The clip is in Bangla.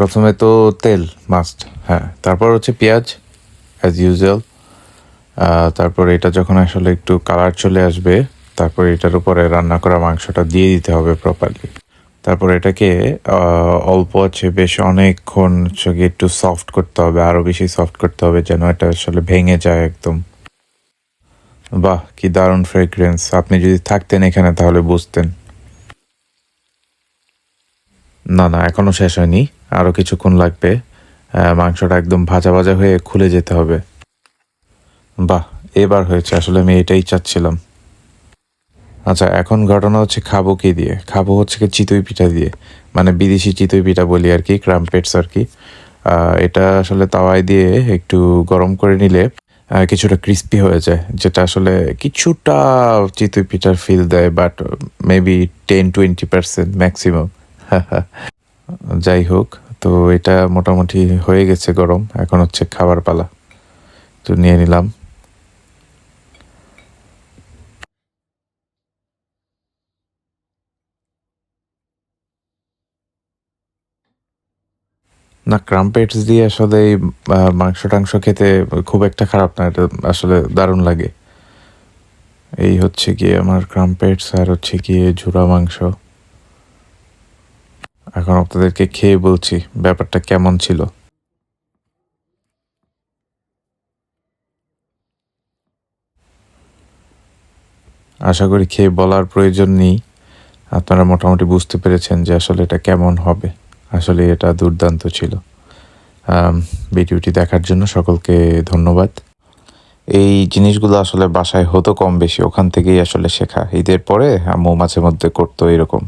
প্রথমে তো তেল মাস্ট হ্যাঁ। তারপর হচ্ছে পেঁয়াজ অ্যাজ ইউজুয়াল তারপর এটা যখন আসলে একটু কালার চলে আসবে, তারপর এটার উপরে রান্না করা মাংসটা দিয়ে দিতে হবে প্রপারলি তারপর এটাকে অল্প আছে, বেশ অনেকক্ষণ হচ্ছে একটু সফট করতে হবে আরও বেশি সফট করতে হবে, যেন এটা আসলে ভেঙে যায় একদম। বাহ, কি দারুণ ফ্রেগ্রেন্স আপনি যদি থাকতেন এখানে তাহলে বুঝতেন। না না, এখনও শেষ হয়নি। আরও কিছুক্ষণ লাগবে। মাংসটা একদম ভাজা ভাজা হয়ে খুলে যেতে হবে। বাহ, এবার হয়েছে। আসলে আমি এটাই চাচ্ছিলাম। আচ্ছা এখন ঘটনা হচ্ছে খাব কি দিয়ে? খাব হচ্ছে কি চিতই পিঠা দিয়ে। মানে বিদেশি চিতই পিঠা বলি আর কি ক্রামপেটস আর কি। এটা আসলে তাওয়ায় দিয়ে একটু গরম করে নিলে কিছুটা ক্রিস্পি হয়ে যায়। যেটা আসলে কিছুটা চিতই পিঠার ফিল দেয় but maybe ten twenty percent maximum যাই হোক, তো এটা মোটামুটি হয়ে গেছে গরম। এখন হচ্ছে খাবার পালা। তো নিয়ে নিলাম। না ক্রামপেটস দিয়ে আসলে এই মাংস টাংস খেতে খুব একটা খারাপ না, এটা আসলে দারুণ লাগে। এই হচ্ছে গিয়ে আমার ক্রামপেটস আর হচ্ছে গিয়ে ঝুরা মাংস। এখন আপনাদেরকে খেয়ে বলছি, ব্যাপারটা কেমন ছিল? আশা করি খেয়ে বলার প্রয়োজন নেই। আপনারা মোটামুটি বুঝতে পেরেছেন যে আসলে এটা কেমন হবে। আসলে এটা দুর্দান্ত ছিল। ভিডিওটি দেখার জন্য সকলকে ধন্যবাদ। এই জিনিসগুলো আসলে বাসায় হতো কম বেশি, ওখান থেকেই আসলে শেখা। ঈদের পরে আম্মু মাঝে মধ্যে করতো এরকম।